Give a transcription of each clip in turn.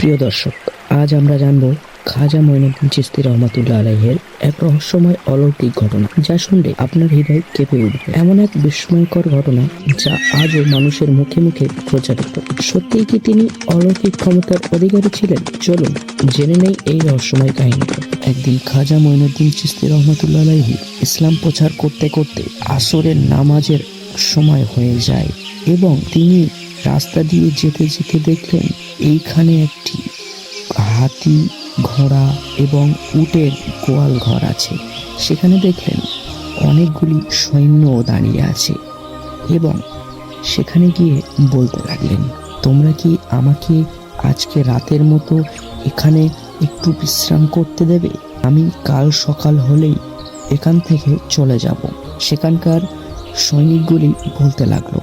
প্রিয় দর্শক, আজ আমরা জানব খাজা মঈনুদ্দিন চিস্তি রহমাতুল্লাহ আলাইহের এক রহস্যময় অলৌকিক ঘটনা, যা শুনলে আপনার হৃদয় কেঁপে উঠবে। এমন এক বিস্ময়কর ঘটনা, যা আজও মানুষের মুখে মুখে প্রচারিত। সত্যিই কি তিনি অলৌকিক ক্ষমতার অধিকারী ছিলেন? চলুন, জেনে নেই এই রহস্যময় কাহিনীটা একদিন খাজা মঈনুদ্দিন চিস্তি রহমাতুল্লাহ আলাইহি ইসলাম প্রচার করতে করতে আসরের নামাজের সময় হয়ে যায় এবং তিনি রাস্তা দিয়ে যেতে যেতে দেখলেন এইখানে একটি হাতি, ঘোড়া এবং উটের গোয়াল ঘর আছে। সেখানে দেখলেন অনেকগুলি সৈন্যও দাঁড়িয়ে আছে এবং সেখানে গিয়ে বলতে লাগলেন, তোমরা কি আমাকে আজকে রাতের মতো এখানে একটু বিশ্রাম করতে দেবে? আমি কাল সকাল হলেই এখান থেকে চলে যাব। সেখানকার সৈনিকগুলি বলতে লাগল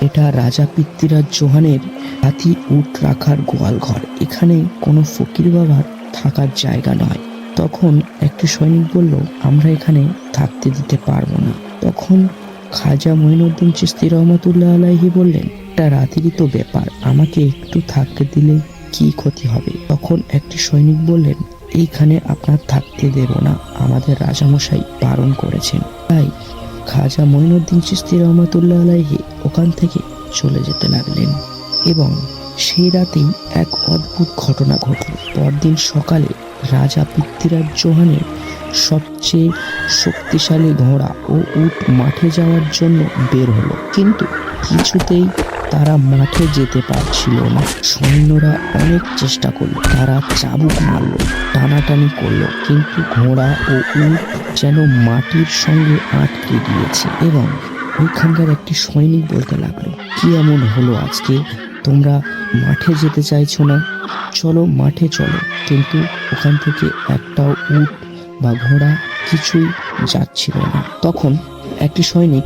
এটা রাজা পৃথ্বীরাজ চৌহানের হাতি উট রাখার গোয়াল ঘর। এখানে কোনো ফকির বাবার থাকার জায়গা নয়। তখন একটি সৈনিক বলল, আমরা এখানে থাকতে দিতে পারব না। তখন খাজা মঈনুদ্দিন চিস্তি রহমতুল্লাহ আলাইহি বললেন, এটা রাতেরই তো ব্যাপার। আমাকে একটু থাকতে দিলে কি ক্ষতি হবে? তখন একটি সৈনিক বললেন, এইখানে আপনার থাকতে দেব না। আমাদের রাজামশাই বারণ করেছেন। তাই খাজা মঈনুদ্দিন চিস্তি রহমতুল্লাহ আলাইহি ওখান থেকে চলে যেতে লাগলেন। এবং সেই রাতেই এক অদ্ভুত ঘটনা ঘটল। পরদিন সকালে রাজা পৃথ্বীরাজ চৌহানের সবচেয়ে শক্তিশালী ঘোড়া ও উট মাঠে যাওয়ার জন্য বের হলো। কিন্তু কিছুতেই তারা মাঠে যেতে পারছিল না। সৈন্যরা অনেক চেষ্টা করল, তারা চাবুক মারলো, টানাটানি করল, কিন্তু ঘোড়া ও উট যেন মাটির সঙ্গে আটকে গিয়েছে এবং ওইখানকার একটি সৈনিক বলতে লাগল, কি এমন হলো আজকে? তোমরা মাঠে যেতে চাইছো না? চলো মাঠে চলো। কিন্তু ওখান থেকে একটাও উট বা ঘোড়া কিছুই যাচ্ছিল না। তখন একটি সৈনিক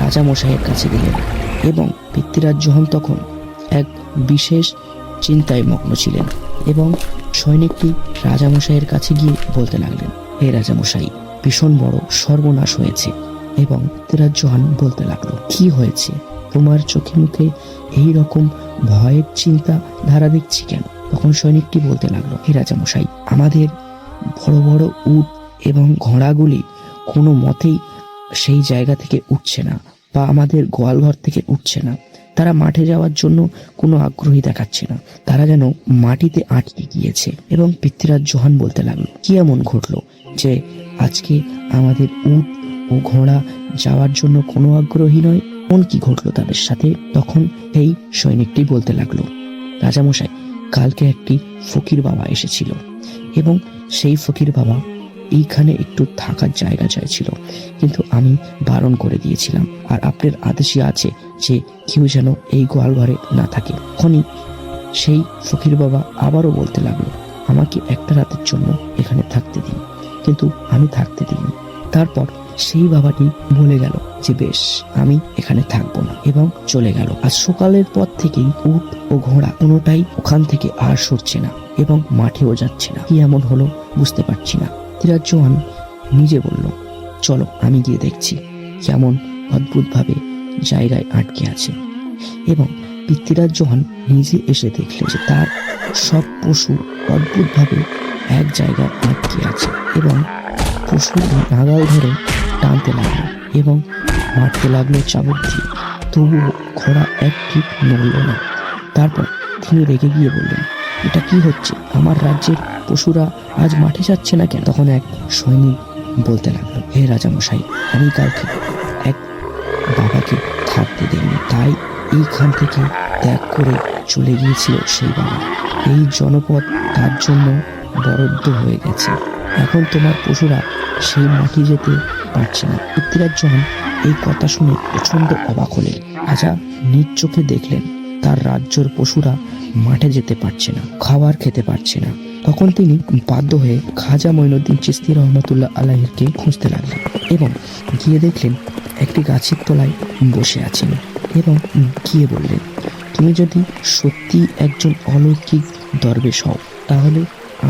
রাজামশাইয়ের কাছে গেলেন। এবং পৃথ্বীরাজ চৌহান তখন এক বিশেষ চিন্তায় মগ্ন ছিলেন এবং সৈনিকটি রাজামশাইয়ের কাছে গিয়ে বলতে লাগলেন, হে রাজামশাই, ভীষণ বড় সর্বনাশ হয়েছে। এবং পৃথ্বীরাজ চৌহান বলতে লাগল, কি হয়েছে? তোমার চোখে মুখে এই রকম ভয়ের চিন্তা ধারা দেখছি কেন? তখন সৈনিকটি বলতে লাগল, হে রাজামশাই, আমাদের বড় বড় উট এবং ঘোড়াগুলি কোনো মতেই সেই জায়গা থেকে উঠছে না। বা আমাদের গোয়ালঘর থেকে উঠছে না। তারা মাঠে যাওয়ার জন্য কোনো আগ্রহী দেখাচ্ছে না। তারা যেন মাটিতে আটকে গিয়েছে এবং পৃথ্বীরাজ জোহান বলতে লাগল, কি এমন ঘটলো যে আজকে আমাদের উট ও ঘোড়া যাওয়ার জন্য কোনো আগ্রহী নয়? কোন কি ঘটলো তাদের সাথে? তখন এই সৈনিকটি বলতে লাগল, রাজামশাই, কালকে একটি ফকির বাবা এসেছিল এবং সেই ফকির বাবা এইখানে একটু থাকার জায়গা চাইছিল। কিন্তু আমি বারণ করে দিয়েছিলাম। আর আপনার আদেশই আছে যে কেউ যেন এই গোয়াল ঘরে না থাকে। তখনই সেই ফকির বাবা আবারও বলতে লাগল, আমাকে একটা রাতের জন্য এখানে থাকতে দিন। কিন্তু আমি থাকতে দিইনি। তারপর সেই বাবাটি বলে গেল যে, বেশ, আমি এখানে থাকব না। এবং চলে গেল। আর সকালের পর থেকেই উট ও ঘোড়া কোনোটাই ওখান থেকে আর সরছে না এবং মাঠেও যাচ্ছে না। কি এমন হলো বুঝতে পারছি না। তিরাজ চৌহান নিজে বলল, চলো, আমি গিয়ে দেখছি কেমন অদ্ভুতভাবে জায়গায় আটকে আছে। এবং পৃথ্বীরাজ চৌহান নিজে এসে দেখলেন যে তার সব পশু অদ্ভুতভাবে এক জায়গায় আটকে আছে এবং পশু নাগাল ধরে টানতে লাগল এবং মারতে লাগল চাবুক দিয়ে। তবুও ঘোড়া এক ঠিক নড়ল না। তারপর তিনি রেগে গিয়ে বললেন এটা কি হচ্ছে? আমার রাজ্যের পশুরা আজ মাঠে যাচ্ছে না কেন? তখন এক সৈনিক বলতে লাগল, হে রাজামশাই, আমি কালকে এক বাবাকে থাকতে দেয়নি তাই এইখান থেকে ত্যাগ করে চলে গিয়েছিল সেই বাবা। এই জনপদ তার জন্য বরাদ্দ হয়ে গেছে। এখন তোমার পশুরা সেই মাটি যেতে পারছে না। পৃথ্বীরাজ এই কথা শুনে প্রচণ্ড অবাক হলেন। রাজা নিজ চোখে দেখলেন তার রাজ্যর পশুরা মাঠে যেতে পারছে না, খাবার খেতে পারছে না। তখন তিনি বাধ্য হয়ে খাজা মঈনুদ্দিন চিস্তি রহমতুল্লাহ আলাহিরকে খুঁজতে লাগলেন এবং গিয়ে দেখলেন একটি গাছের তলায় বসে আছেন এবং গিয়ে বললেন, তুমি যদি সত্যি একজন অলৌকিক দরবেশ হও, তাহলে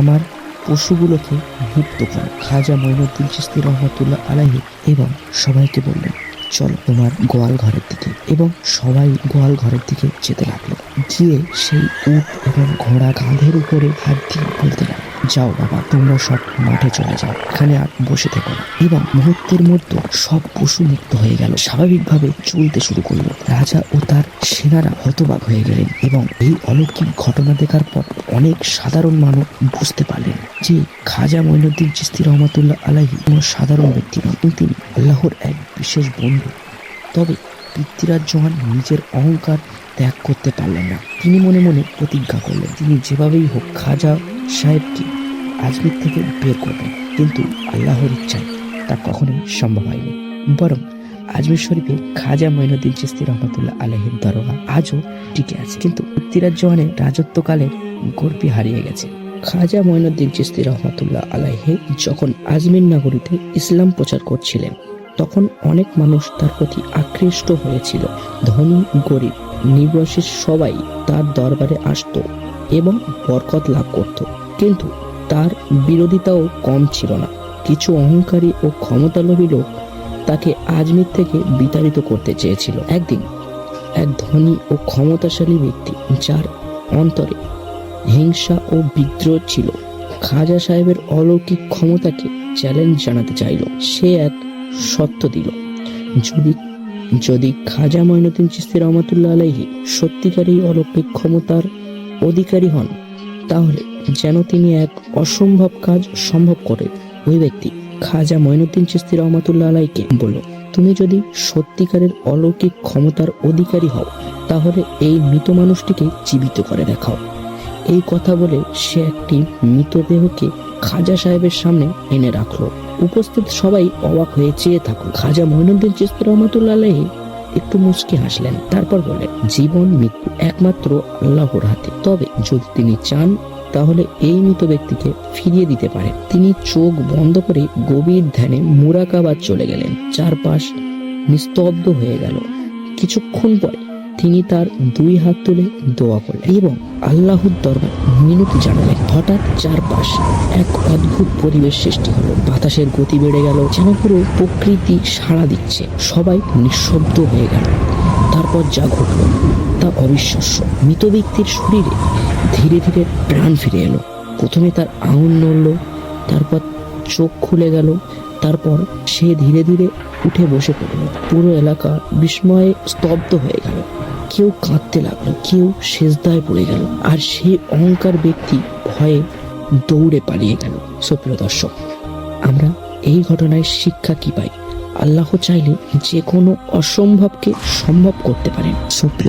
আমার পশুগুলোকে মুক্ত করো। খাজা মঈনুদ্দিন চিস্তি রহমতুল্লাহ আলাহি এবং সবাইকে বললেন চল তোমার গোয়াল ঘরের দিকে। এবং সবাই গোয়াল ঘরের দিকে যেতে লাগল। গিয়ে সেই উট এবং ঘোড়া কাঁধের উপরে হাত দিয়ে বলতে লাগল যাও বাবা, তোমরা সব মাঠে চলে যাও। এখানে আর বসে থেকো না। এবং মুহূর্তের মধ্যে সব পশু মুক্ত হয়ে গেল। স্বাভাবিকভাবে চলতে শুরু করল। রাজা ও তার সেনারা হতবাক হয়ে গেলেন এবং এই অলৌকিক ঘটনা দেখার পর অনেক সাধারণ মানুষ বুঝতে পারলেন যে খাজা মঈনুদ্দিন চিস্তি রহমতুল্লাহ আলাহি কোনো সাধারণ ব্যক্তি নন। তিনি আল্লাহর এক বিশেষ বন্ধু। তবে পৃথ্বীরাজ চৌহান নিজের অহংকার ত্যাগ করতে পারলেন না। তিনি মনে মনে প্রতিজ্ঞা করলেন, তিনি যেভাবেই হোক খাজা সাহেবকে আজমির থেকে বের করবেন। কিন্তু আল্লাহর ইচ্ছায় তা কখনোই সম্ভব হয়নি। বরং আজমির শরীফে খাজা মঈনুদ্দিন চিস্তি রহমতুল্লাহ আলহের দরগা আজও টিকে আছে। কিন্তু পৃথ্বীরাজ চৌহানের রাজত্বকালের গর্বি হারিয়ে গেছে। খাজা মঈনুদ্দিন চিস্তি রহমতুল্লাহ আলাহে যখন আজমির নগরীতে ইসলাম প্রচার করছিলেন, তখন অনেক মানুষ তার প্রতি আকৃষ্ট হয়েছিল। ধনী, গরিব নির্বাসী সবাই তার দরবারে আসতো এবং বরকত লাভ করত। কিন্তু তার বিরোধিতাও কম ছিল না। কিছু অহংকারী ও ক্ষমতালোভী লোক তাকে আজমির থেকে বিতাড়িত করতে চেয়েছিল। একদিন এক ধনী ও ক্ষমতাশালী ব্যক্তি যার অন্তরে হিংসা ও বিদ্রোহ ছিল, খাজা সাহেবের অলৌকিক ক্ষমতাকে চ্যালেঞ্জ জানাতে চাইল। সে এক সত্য দিল, যদি যদি খাজা মঈনুদ্দিন চিস্তি রহমতুল্লাহ আলাইহি সত্যিকারই অলৌকিক ক্ষমতার অধিকারী হন তাহলে যেন তিনি এক অসম্ভব কাজ সম্ভব করে। ওই ব্যক্তি খাজা মঈনুদ্দিন চিস্তি রহমতুল্লাহ আলাইকে বলল, তুমি যদি সত্যিকারের অলৌকিক ক্ষমতার অধিকারী হও, তাহলে এই মৃত মানুষটিকে জীবিত করে দেখাও। এই কথা বলে সে একটি মৃতদেহকে খাজা সাহেবের সামনে এনে রাখল। উপস্থিত সবাই অবাক হয়ে চেয়ে থাকল। খাজা মঈনুদ্দিন চিস্তি রহমতুল্লাহ আলাইহি একটু মুচকি হাসলেন, তারপর বললেন, জীবন মৃত্যু একমাত্র আল্লাহর হাতে। তবে যদি তিনি চান, তাহলে এই মৃত ব্যক্তিকে ফিরিয়ে দিতে পারে তিনি চোখ বন্ধ করে গভীর ধ্যানে মুরাকাবাদ চলে গেলেন। চারপাশ নিস্তব্ধ হয়ে গেল। কিছুক্ষণ পরে তিনি তার দুই হাত তুলে দোয়া করলেন এবং আল্লাহর দরবার মিনতি জানালেন। হঠাৎ চারপাশ এক অদ্ভুত পরিবেশ সৃষ্টি হলো। বাতাসের গতি বেড়ে গেল, যেন পুরো প্রকৃতি সাড়া দিচ্ছে। সবাই নিঃশব্দ হয়ে গেল। তারপর যা ঘটল তা অবিশ্বাস্য। মৃত ব্যক্তির শরীরে ধীরে ধীরে প্রাণ ফিরে এলো। প্রথমে তার আঙুল নড়ল, তারপর চোখ খুলে গেল, তারপর সে ধীরে ধীরে উঠে বসে পড়ল। পুরো এলাকা বিস্ময়ে স্তব্ধ হয়ে গেল। কেউ কাঁদতে লাগল, কেউ সেজদায় পড়ে গেল, আর সেই অহংকার ব্যক্তি ভয়ে দৌড়ে পালিয়ে গেল। সুপ্রিয় দর্শক, আমরা এই ঘটনায় শিক্ষা কি পাই? আল্লাহ চাইলে যে কোনো অসম্ভবকে সম্ভব করতে পারেন। সুপ্রিয়